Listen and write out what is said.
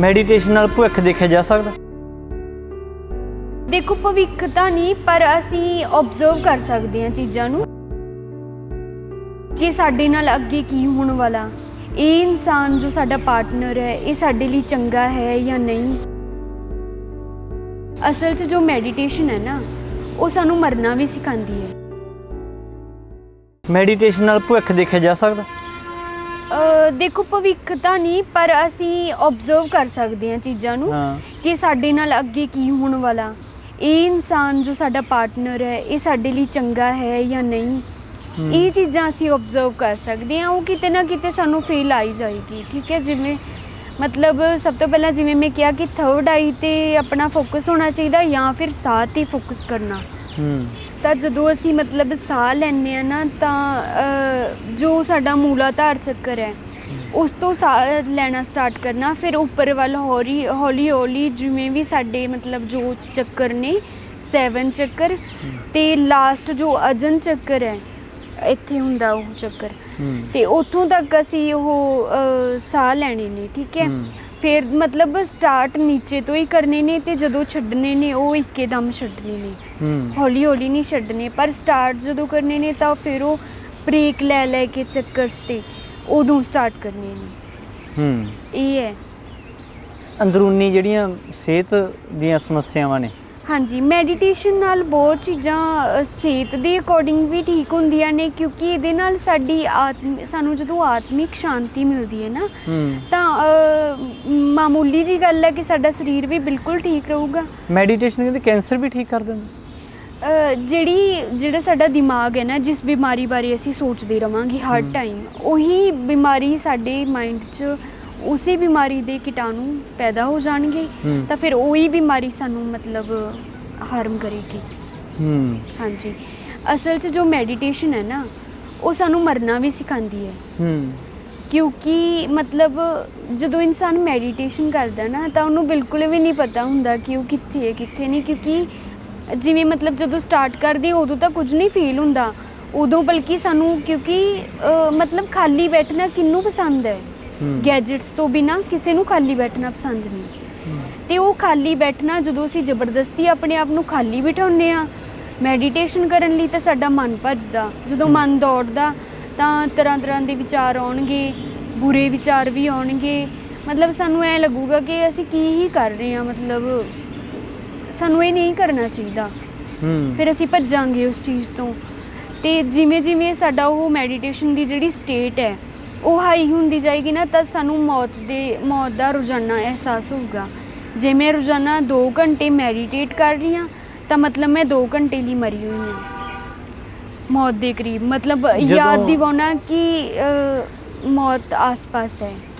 Meditation ਨਾਲ ਭਵਿੱਖ ਦੇਖਿਆ ਜਾ ਸਕਦਾ? ਦੇਖੋ ਭਵਿੱਖ ਤਾਂ ਨਹੀਂ ਪਰ ਅਸੀਂ ਆਬਜ਼ਰਵ ਕਰ ਸਕਦੇ ਹਾਂ ਚੀਜ਼ਾਂ ਨੂੰ। ਕਿ ਸਾਡੇ ਨਾਲ ਅੱਗੇ ਕੀ ਹੋਣ ਵਾਲਾ। ਇਹ ਇਨਸਾਨ ਜੋ ਸਾਡਾ ਪਾਰਟਨਰ ਹੈ ਇਹ ਸਾਡੇ ਲਈ ਚੰਗਾ ਹੈ ਜਾਂ ਨਹੀਂ? ਅਸਲ 'ਚ ਜੋ ਮੈਡੀਟੇਸ਼ਨ ਹੈ ਨਾ ਉਹ ਸਾਨੂੰ ਮਰਨਾ ਵੀ ਸਿਖਾਉਂਦੀ ਹੈ। ਮੈਡੀਟੇਸ਼ਨ ਨਾਲ ਭਵਿੱਖ ਦੇਖਿਆ ਜਾ ਸਕਦਾ? ਦੇਖੋ ਭਵਿੱਖ ਤਾਂ ਨਹੀਂ ਪਰ ਅਸੀਂ ਆਬਜ਼ਰਵ ਕਰ ਸਕਦੇ ਹਾਂ ਚੀਜ਼ਾਂ ਨੂੰ ਹਾਂ। ਕਿ ਸਾਡੇ ਨਾਲ ਅੱਗੇ ਕੀ ਹੋਣ ਵਾਲਾ। ਇਹ ਇਨਸਾਨ ਜੋ ਸਾਡਾ ਪਾਰਟਨਰ ਹੈ ਇਹ ਸਾਡੇ ਲਈ ਚੰਗਾ ਹੈ ਜਾਂ ਨਹੀਂ? ਹਮ। ਇਹ ਚੀਜ਼ਾਂ ਅਸੀਂ ਆਬਜ਼ਰਵ ਕਰ ਸਕਦੇ ਹਾਂ। ਉਹ ਕਿਤੇ ਨਾ ਕਿਤੇ ਸਾਨੂੰ ਫੀਲ ਆਈ ਜਾਏਗੀ ਠੀਕ ਹੈ? ਜਿਵੇਂ ਮਤਲਬ ਸਭ ਤੋਂ ਪਹਿਲਾਂ ਜਿਵੇਂ ਮੈਂ ਕਿਹਾ ਕਿ ਥਰਡ ਆਈ ਤੇ ਆਪਣਾ ਫੋਕਸ ਹੋਣਾ ਚਾਹੀਦਾ ਜਾਂ ਫਿਰ ਸਾਹ ਤੇ ਫੋਕਸ ਕਰਨਾ। ਹੂੰ। ਤਾਂ ਜਦੋਂ ਅਸੀਂ ਮਤਲਬ ਸਾਹ ਲੈਂਦੇ ਆ ਨਾ ਤਾਂ ਜੋ ਸਾਡਾ ਮੂਲਾਧਾਰ ਚੱਕਰ ਹੈ ਉਸ ਤੋਂ ਸਾਹ ਲੈਣਾ ਸਟਾਰਟ ਕਰਨਾ ਫਿਰ ਉੱਪਰ ਵੱਲ ਹੌਲੀ ਹੌਲੀ ਹੌਲੀ ਜਿਵੇਂ ਵੀ ਸਾਡੇ ਮਤਲਬ ਜੋ ਚੱਕਰ ਨੇ 7 ਚੱਕਰ ਤੇ ਲਾਸਟ ਜੋ ਅਜਨ ਚੱਕਰ ਹੈ ਇੱਥੇ ਹੁੰਦਾ ਉਹ ਚੱਕਰ। ਤੇ ਉੱਥੋਂ ਤੱਕ ਅਸੀਂ ਉਹ ਸਾਹ ਲੈਣੇ ਨੇ ਠੀਕ ਹੈ। ਫਿਰ ਮਤਲਬ ਸਟਾਰਟ ਨੀਚੇ ਤੋਂ ਹੀ ਕਰਨੇ ਨੇ ਤੇ ਜਦੋਂ ਛੱਡਣੇ ਨੇ ਉਹ ਇੱਕੇਦਮ ਛੱਡਣੇ ਨੇ। ਹੂੰ। ਹੌਲੀ ਹੌਲੀ ਨਹੀਂ ਛੱਡਣੇ ਪਰ ਸਟਾਰਟ ਜਦੋਂ ਕਰਨੇ ਨੇ ਤਾਂ ਫਿਰ ਉਹ ਬ੍ਰੇਕ ਲੈ ਲੈ ਕੇ ਚੱਕਰਸ ਤੇ। ਉਦੋਂ ਸਟਾਰਟ ਕਰਨੇ ਨੇ ਹੂੰ। ਇਹ ਹੈ। ਅੰਦਰੂਨੀ ਜਿਹੜੀਆਂ ਸਿਹਤ ਦੀਆਂ ਸਮੱਸਿਆਵਾਂ ਨੇ। ਹਾਂਜੀ ਮੈਡੀਟੇਸ਼ਨ ਨਾਲ ਬਹੁਤ ਚੀਜ਼ਾਂ ਅ, ਸਿਹਤ ਦੇ ਅਕੋਰਡਿੰਗ ਵੀ ਠੀਕ ਹੁੰਦੀਆਂ ਨੇ ਕਿਉਂਕਿ ਇਹਦੇ ਨਾਲ ਸਾਡੀ ਆਤਮ ਸਾਨੂੰ ਜਦੋਂ ਆਤਮਿਕ ਸ਼ਾਂਤੀ ਮਿਲਦੀ ਹੈ ਨਾ ਹੂੰ। ਤਾਂ ਅ, ਮਾਮੂਲੀ ਜੀ ਗੱਲ ਹੈ ਕਿ ਸਾਡਾ ਸਰੀਰ ਵੀ ਬਿਲਕੁਲ ਠੀਕ ਰਹੂਗਾ। ਮੈਡੀਟੇਸ਼ਨ ਕਹਿੰਦੇ ਕੈਂਸਰ ਵੀ ਠੀਕ ਕਰ ਦਿੰਦਾ। ਜਿਹੜੀ ਜਿਹੜਾ ਸਾਡਾ ਦਿਮਾਗ ਹੈ ਨਾ ਜਿਸ ਬਿਮਾਰੀ ਬਾਰੇ ਅਸੀਂ ਸੋਚਦੇ ਰਵਾਂਗੇ ਹਰ। ਟਾਈਮ ਉਹੀ ਬਿਮਾਰੀ ਸਾਡੇ ਮਾਈਂਡ 'ਚ ਉਸੇ ਬਿਮਾਰੀ ਦੇ ਕੀਟਾਣੂ ਪੈਦਾ ਹੋ ਜਾਣਗੇ ਤਾਂ ਫਿਰ ਉਹੀ ਬਿਮਾਰੀ ਸਾਨੂੰ ਮਤਲਬ ਹਾਰਮ ਕਰੇਗੀ। ਹੂੰ ਹਾਂਜੀ। ਅਸਲ 'ਚ ਜੋ ਮੈਡੀਟੇਸ਼ਨ ਹੈ ਨਾ ਉਹ ਸਾਨੂੰ ਮਰਨਾ ਵੀ ਸਿਖਾਉਂਦੀ ਹੈ। ਹੂੰ ਕਿਉਂਕਿ ਮਤਲਬ ਜਦੋਂ ਇਨਸਾਨ ਮੈਡੀਟੇਸ਼ਨ ਕਰਦਾ ਨਾ ਤਾਂ ਉਹਨੂੰ ਬਿਲਕੁਲ ਵੀ ਨਹੀਂ ਪਤਾ ਹੁੰਦਾ ਕਿ ਉਹ ਕਿੱਥੇ ਹੈ ਕਿੱਥੇ ਨਹੀਂ ਕਿਉਂਕਿ ਜਿਵੇਂ ਮਤਲਬ ਜਦੋਂ ਸਟਾਰਟ ਕਰਦੇ ਉਦੋਂ ਤਾਂ ਕੁਝ ਨਹੀਂ ਫੀਲ ਹੁੰਦਾ। ਉਦੋਂ ਬਲਕਿ ਸਾਨੂੰ ਕਿਉਂਕਿ ਅ, ਮਤਲਬ ਖਾਲੀ ਬੈਠਣਾ ਕਿੰਨੂੰ ਪਸੰਦ ਹੈ? ਗੈਜਟਸ ਤੋਂ ਬਿਨਾ ਕਿਸੇ ਨੂੰ ਖਾਲੀ ਬੈਠਣਾ ਪਸੰਦ ਨਹੀਂ। ਤੇ ਉਹ ਖਾਲੀ ਬੈਠਣਾ ਜਦੋਂ ਅਸੀਂ ਜ਼ਬਰਦਸਤੀ ਆਪਣੇ ਆਪ ਨੂੰ ਖਾਲੀ ਬਿਠਾਉਂਦੇ ਆ ਮੈਡੀਟੇਸ਼ਨ ਕਰਨ ਲਈ ਤਾਂ ਸਾਡਾ ਮਨ ਭੱਜਦਾ। ਜਦੋਂ। ਮਨ ਦੌੜਦਾ ਤਾਂ ਤਰ੍ਹਾਂ ਤਰ੍ਹਾਂ ਦੇ ਵਿਚਾਰ ਆਉਣਗੇ ਬੁਰੇ ਵਿਚਾਰ ਵੀ ਆਉਣਗੇ। ਮਤਲਬ ਸਾਨੂੰ ਐ ਲੱਗੂਗਾ ਕਿ ਅਸੀਂ ਕੀ ਹੀ ਕਰ ਰਹੇ ਹਾਂ ਮਤਲਬ ਸਾਨੂੰ ਇਹ ਨਹੀਂ ਕਰਨਾ ਚਾਹੀਦਾ। ਹੂੰ। ਫਿਰ ਅਸੀਂ ਭੱਜਾਂਗੇ ਉਸ ਚੀਜ਼ ਤੋਂ। ਤੇ ਜਿਵੇਂ ਜਿਵੇਂ ਸਾਡਾ ਉਹ ਮੈਡੀਟੇਸ਼ਨ ਦੀ ਜਿਹੜੀ ਸਟੇਟ ਹੈ ਉਹ ਹਾਈ ਹੁੰਦੀ ਜਾਏਗੀ ਨਾ ਤਾਂ ਸਾਨੂੰ ਮੌਤ ਦੇ ਮੌਤ ਦਾ ਰੋਜ਼ਾਨਾ ਅਹਿਸਾਸ ਹੋਊਗਾ। ਜੇ ਮੈਂ ਰੋਜ਼ਾਨਾ 2 ਘੰਟੇ ਮੈਡੀਟੇਟ ਕਰ ਰਹੀ ਹਾਂ ਤਾਂ ਮਤਲਬ ਮੈਂ 2 ਘੰਟੇ ਲਈ ਮਰੀ ਹੋਈ ਹਾਂ। ਮੌਤ ਦੇ ਕਰੀਬ। ਮਤਲਬ ਜਦੋਂ- ਯਾਦ ਦਿਵਾਉਣਾ ਕਿ ਅ, ਮੌਤ ਆਸ-ਪਾਸ ਹੈ।